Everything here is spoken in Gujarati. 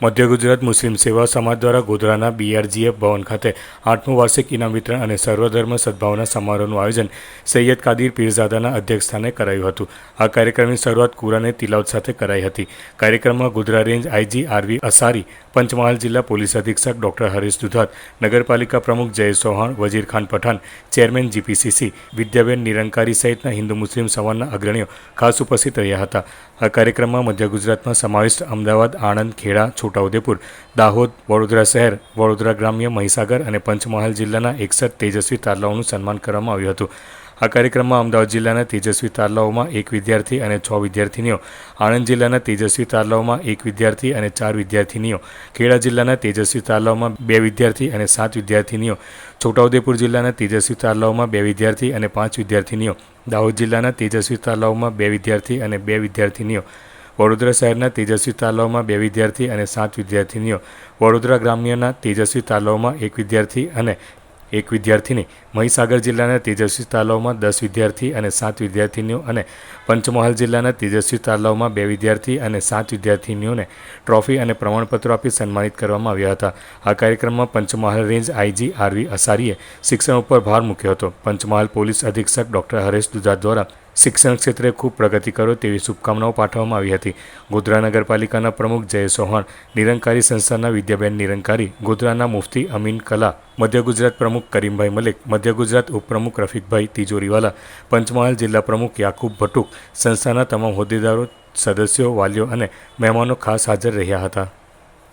મધ્ય ગુજરાત મુસ્લિમ સેવા સમાજ દ્વારા ગોધરાના બીઆરજીએફ ભવન ખાતે આઠમું વાર્ષિક ઇનામ વિતરણ અને સર્વધર્મ સદભાવના સમારોહનું આયોજન સૈયદ કાદીર પીરઝાદાના અધ્યક્ષસ્થાને કરાયું હતું. આ કાર્યક્રમની શરૂઆત કુરાને તિલાવત સાથે કરાઈ હતી. કાર્યક્રમમાં Godhra range IG RV Asari, Panchmahal જિલ્લા પોલીસ અધિક્ષક ડોક્ટર હરીશ દુધાત, નગરપાલિકા પ્રમુખ જયેશ ચૌહાણ, વજીર ખાન પઠાણ, ચેરમેન જીપીસીસી વિદ્યાબેન નિરંકારી સહિતના હિન્દુ મુસ્લિમ સમાજના અગ્રણીઓ ખાસ ઉપસ્થિત રહ્યા હતા. આ કાર્યક્રમમાં મધ્ય ગુજરાતમાં સમાવિષ્ટ અમદાવાદ, આણંદ, ખેડા છોટાઉદેપુર દાહોદ, વડોદરા શહેર, વડોદરા ગ્રામ્ય, મહીસાગર અને પંચમહાલ જિલ્લાના એકસઠ તેજસ્વી તારલાઓનું સન્માન કરવામાં આવ્યું હતું. આ કાર્યક્રમમાં અમદાવાદ જિલ્લાના તેજસ્વી તારલાઓમાં એક વિદ્યાર્થી અને છ વિદ્યાર્થીનીઓ, આણંદ જિલ્લાના તેજસ્વી તારલાઓમાં એક વિદ્યાર્થી અને ચાર વિદ્યાર્થીનીઓ, ખેડા જિલ્લાના તેજસ્વી તારલાઓમાં બે વિદ્યાર્થી અને સાત વિદ્યાર્થીનીઓ, છોટાઉદેપુર જિલ્લાના તેજસ્વી તારલાઓમાં બે વિદ્યાર્થી અને પાંચ વિદ્યાર્થીનીઓ, દાહોદ જિલ્લાના તેજસ્વી તારલાઓમાં બે વિદ્યાર્થી અને બે વિદ્યાર્થીનીઓ વડોદરા શહેરના તેજસ્વી તાલાવમાં બે વિદ્યાર્થી અને સાત વિદ્યાર્થીનીઓ વડોદરા ગ્રામ્યના તેજસ્વી તાલાવમાં એક વિદ્યાર્થી અને એક વિદ્યાર્થીની. મહીસાગર જિલ્લાના તેજસ્વી તાલાવમાં દસ વિદ્યાર્થી અને સાત વિદ્યાર્થીનીઓ અને પંચમહાલ જિલ્લાના તેજસ્વી તાલાવમાં બે વિદ્યાર્થી અને સાત વિદ્યાર્થીનીઓને ટ્રોફી અને પ્રમાણપત્રો આપી સન્માનિત કરવામાં આવ્યા હતા. આ કાર્યક્રમમાં પંચમહાલ રેન્જ આઈજી આરવી અસારીએ શિક્ષણ ઉપર ભાર મૂક્યો હતો. પંચમહાલ પોલીસ અધિક્ષક ડોક્ટર હરેશ દુધા દ્વારા શિક્ષણ ક્ષેત્રે ખૂબ પ્રગતિ કરો તેવી શુભકામનાઓ પાઠવવામાં આવી હતી. ગોધરા નગરપાલિકાના પ્રમુખ જય ચૌહાણ, નિરંકારી સંસ્થાના વિદ્યાબેન નિરંકારી, ગોધરાના મુફતી અમીન કલા, મધ્ય ગુજરાત પ્રમુખ કરીમભાઈ મલિક, મધ્ય ગુજરાત ઉપપ્રમુખ રફીકભાઈ તિજોરીવાલા, પંચમહાલ જિલ્લા પ્રમુખ યાકુબ ભટુક સંસ્થાના તમામ હોદ્દેદારો, સદસ્યો, વાલીઓ અને મહેમાનો ખાસ હાજર રહ્યા હતા.